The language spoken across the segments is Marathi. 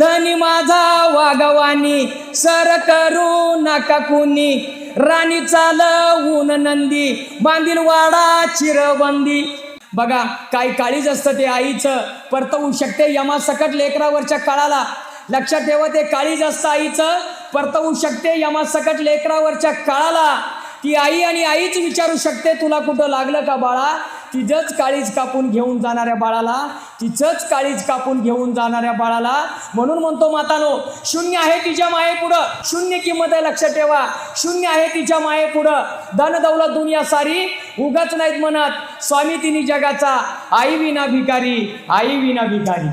धनी माझा वागवानी सर करू नका कुणी. राणी चालवून नंदी बांधील वाडा चिरबंदी. बघा काही काळीज असतं ते आईचं परतवू शकते यमा सकट लेकरावरच्या काळाला. लक्षात ठेवा ते काळीज असतं आईचं परतवू शकते यमा सकट लेकरावरच्या काळाला. ती आई आणि आईच विचारू शकते तुला कुठं लागलं का बाळा? तिचंच काळीज कापून घेऊन जाणाऱ्या बाळाला तिचंच काळीज कापून घेऊन जाणाऱ्या बाळाला. म्हणून म्हणतो मातानो शून्य आहे तिच्या मायेपुढं शून्य किंमत आहे लक्षात ठेवा. शून्य आहे तिच्या मायेपुढं धन दौलत दुनिया सारी उगाच नाहीत म्हणत. स्वामी तिने जगाचा. आई विना भिकारी आई विना भिकारी.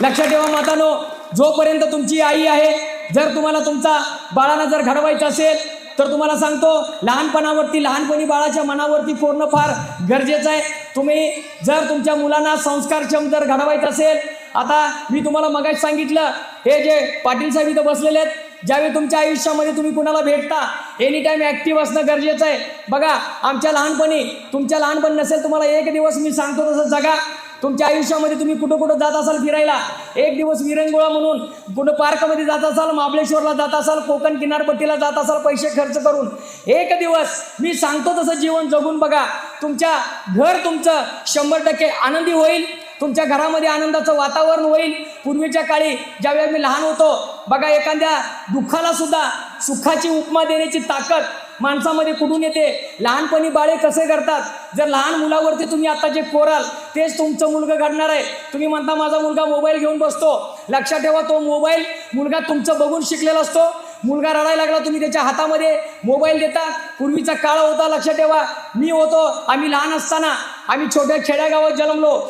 लक्षात ठेवा मातानो जोपर्यंत तुमची आई आहे जर तुम्हाला तुमचा बाळाला जर घडवायचं असेल तर तुम्हाला सांगतो लहानपणावरती लहानपणी बाळाच्या मनावरती पूर्ण फार गरजेचं आहे. तुम्ही जर तुमच्या मुलांना संस्कारक्षम जर घडवायचं असेल आता मी तुम्हाला मगाच सांगितलं हे जे पाटील साहेब इथं बसलेले आहेत ज्यावेळी तुमच्या आयुष्यामध्ये तुम्ही कुणाला भेटता एनी टाईम ॲक्टिव्ह असणं गरजेचं आहे. बघा आमच्या लहानपणी तुमच्या लहानपणी नसेल तुम्हाला एक दिवस मी सांगतो तसं जगा. तुमच्या आयुष्यामध्ये तुम्ही कुठं कुठं जात असाल फिरायला? एक दिवस विरंगुळा म्हणून कुठं पार्कमध्ये जात असाल महाबळेश्वरला जात असाल कोकण किनारपट्टीला जात असाल पैसे खर्च करून. एक दिवस मी सांगतो तसं जीवन जगून बघा. तुमच्या घर तुमचं शंभर टक्के आनंदी होईल. तुमच्या घरामध्ये आनंदाचं वातावरण होईल. पूर्वीच्या काळी ज्यावेळी मी लहान होतो बघा एखाद्या दुःखाला सुद्धा सुखाची उपमा देण्याची ताकद माणसामध्ये कुठून येते? लहानपणी बाळे कसे करतात जर लहान मुलावरती तुम्ही आता जे कोराल तेच तुमचं मुलगा घडणार आहे. तुम्ही म्हणता माझा मुलगा मोबाईल घेऊन बसतो. लक्षात ठेवा तो मोबाईल मुलगा तुमचं बघून शिकलेला असतो. मुलगा रडायला लागला तुम्ही त्याच्या हातामध्ये मोबाईल देता. पूर्वीचा काळ होता लक्षात ठेवा. मी होतो आम्ही लहान असताना आम्ही छोट्या खेड्यागावात जन्मलो.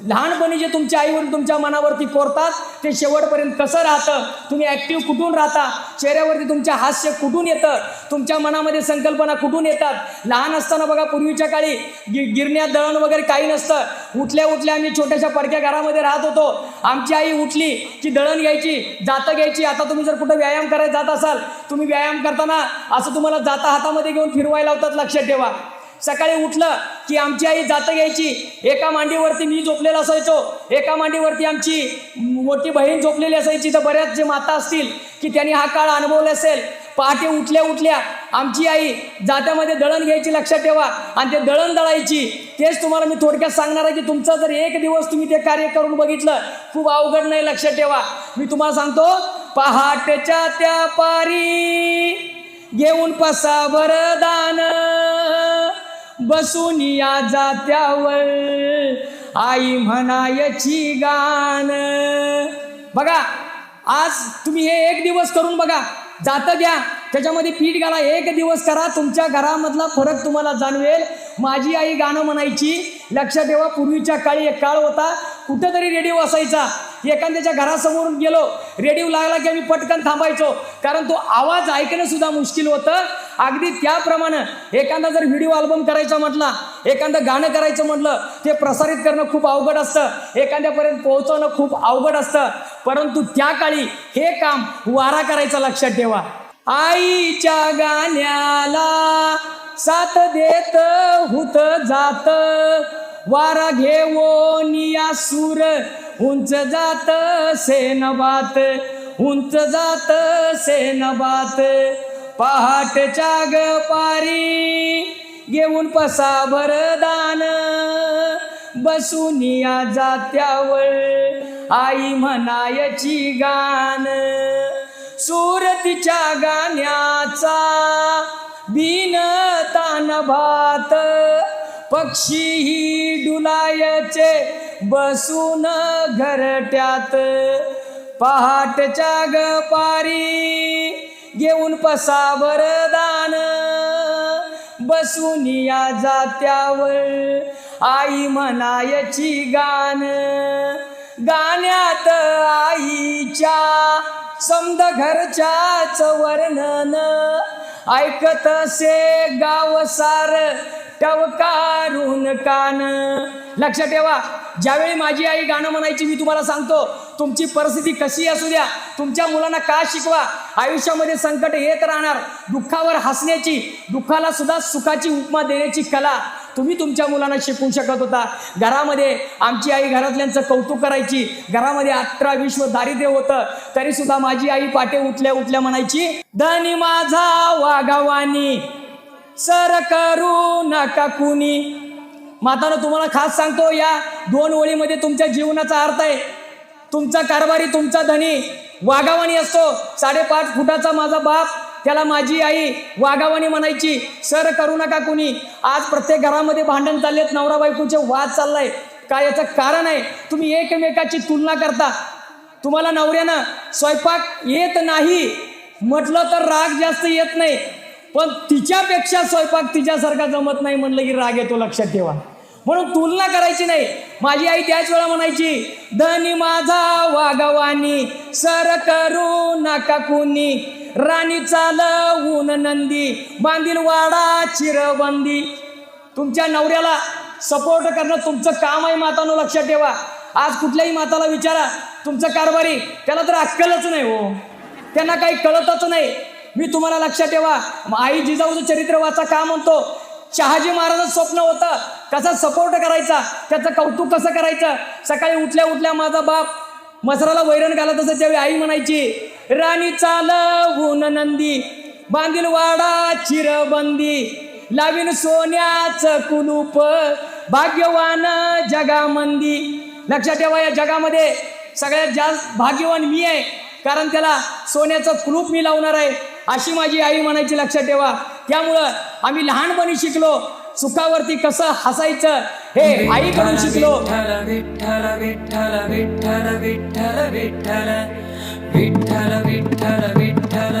लहानपणी जे तुमच्या आईवरून तुमच्या मनावरती कोरतात ते शेवटपर्यंत कसं राहतं? तुम्ही ॲक्टिव्ह कुठून राहता? चेहऱ्यावरती तुमच्या हास्य कुठून येतं? तुमच्या मनामध्ये संकल्पना कुठून येतात? लहान असताना बघा पूर्वीच्या काळी गि गिरण्या दळण वगैरे काही नसतं. उठल्या उठल्या आम्ही छोट्याशा पडक्या घरामध्ये राहत होतो. आमची आई उठली की दळण घ्यायची जातं घ्यायची. आता तुम्ही जर कुठं व्यायाम करायला जात असाल तुम्ही व्यायाम करताना असं तुम्हाला जाता हातामध्ये घेऊन फिरवायला लावतात लक्षात ठेवा. सकाळी उठलं की आमची आई जातं घ्यायची. एका मांडीवरती मी झोपलेला असायचो. एका मांडीवरती आमची मोठी बहीण झोपलेली असायची. तर बऱ्याच जे माता असतील की त्यांनी हा काळ अनुभवला असेल. पहाटे उठल्या उठल्या आमची आई जात्यामध्ये दळण घ्यायची लक्षात ठेवा. आणि ते दळण दळायची. तेच तुम्हाला मी थोडक्यात सांगणार आहे की तुमचा जर एक दिवस तुम्ही ते कार्य करून बघितलं खूप अवघड नाही लक्षात ठेवा. मी तुम्हाला सांगतो पहाटेच्या त्या पारी घेऊन पसा बरदान बसून या जात्यावर. आई म्हणायची गाण. बघा आज तुम्ही हे एक दिवस करून बघा. जातं द्या. त्याच्यामध्ये पीठ घाला. एक दिवस करा. तुमच्या घरामधला फरक तुम्हाला जाणवेल. माझी आई गाणं म्हणायची लक्षात ठेवा पूर्वीच्या काळी एक काळ होता. कुठंतरी रेडिओ असायचा. एखाद्याच्या घरासमोर गेलो. रेडिओ लागला की आम्ही पटकन थांबायचो. कारण तो आवाज ऐकणं सुद्धा मुश्किल होतं. अगदी त्याप्रमाणे एखादा जर व्हिडिओ अल्बम करायचा म्हटला एखादं गाणं करायचं म्हटलं ते प्रसारित करणं खूप अवघड असतं. एखाद्यापर्यंत पोहोचवणं खूप अवघड असतं. परंतु त्या काळी हे काम वारा करायचं लक्षात ठेवा. आईच्या गाण्याला साथ देत हुत जात. वारा घेऊन या सूर उंच जात सेनबात. उंच जात सेनबात. पहाटच्या ग पारी घेऊन पसा बरदान बसून या जात्यावर आई म्हणायची गाण. सुरतीच्या गाण्याचा बिन तान भात. पक्षी डुलायचे बसून घरट्यात. पहाटच्या ग पारी घेऊन पसा बरदान बसून या जात्यावर आई म्हणायची गाण. गाण्यात आईच्या समद घरच्याच वर्णन. ऐकत से गाव सार टवकारून कान. लक्षात ठेवा ज्यावेळी माझी आई गाणं म्हणायची मी तुम्हाला सांगतो तुमची परिस्थिती कशी असू द्या तुमच्या मुलांना का शिकवा आयुष्यामध्ये संकट येत राहणार दुःखावर हसण्याची दुःखाला सुद्धा सुखाची उपमा देण्याची कला तुम्ही तुमच्या मुलांना शिकवू शकत होता. घरामध्ये आमची आई घरातल्यांचं कौतुक करायची घरामध्ये अठरा विश्व दारिद्र्य होतं तरी सुद्धा माझी आई पाटे उठल्या उठल्या म्हणायची धनी माझा वाघावानी सर करू नका कुणी. मातानं तुम्हाला खास सांगतो या दोन ओळीमध्ये तुमच्या जीवनाचा अर्थ आहे. तुमचा कारभारी तुमचा धनी वाघावानी असतो. साडेपाच फुटाचा माझा बाप त्याला माझी आई वाघावाणी म्हणायची. सर करू नका कुणी. आज प्रत्येक घरामध्ये भांडण चाललेत नवरा बायकोचे वाद चाललाय? काय याचं कारण आहे? तुम्ही एकमेकाची तुलना करता. तुम्हाला नवऱ्यानं स्वयंपाक येत नाही. म्हटलं तर राग जास्त येत नाही. पण तिच्यापेक्षा स्वयंपाक तिच्यासारखा जमत नाही म्हणलं की राग येतो लक्षात ठेवा. म्हणून तुलना करायची नाही. माझी आई त्याच वेळा म्हणायची धनी माझा वागवानी सर करू नका कुणी. राणी चालवून नंदी बांधील वाडा चिरबंदी. तुमच्या नवऱ्याला सपोर्ट करणं तुमचं काम आहे मातानो लक्षात ठेवा. आज कुठल्याही माताला विचारा तुमचं कारभारी त्याला तर अक्कलच नाही हो. त्यांना काही कळतच नाही. मी तुम्हाला लक्षात ठेवा आई जिजाऊचं चरित्र वाचा का म्हणतो? शहाजी महाराजांचं स्वप्न होतं. कसा सपोर्ट करायचा? त्याचं कौतुक कसं करायचं? सकाळी उठल्या उठल्या माझा बाप मसराला वैरण घालत असं त्यावेळी आई म्हणायची राणी चालवून नंदी बांधील वाडा चिरबंदी लावीन सोन्याचं कुलूप भाग्यवान जगामंदी. लक्षात ठेवा या जगामध्ये सगळ्यात जास्त भाग्यवान मी आहे कारण त्याला सोन्याचं कुलूप मी लावणार आहे अशी माझी आई म्हणायची लक्षात ठेवा. त्यामुळं आम्ही लहानपणी शिकलो सुखावरती कसं हसायचं हे आईकडून शिकलो. विठ्ठल विठ्ठल विठ्ठल विठ्ठल विठ्ठल विठ्ठल विठ्ठल विठ्ठल विठ्ठल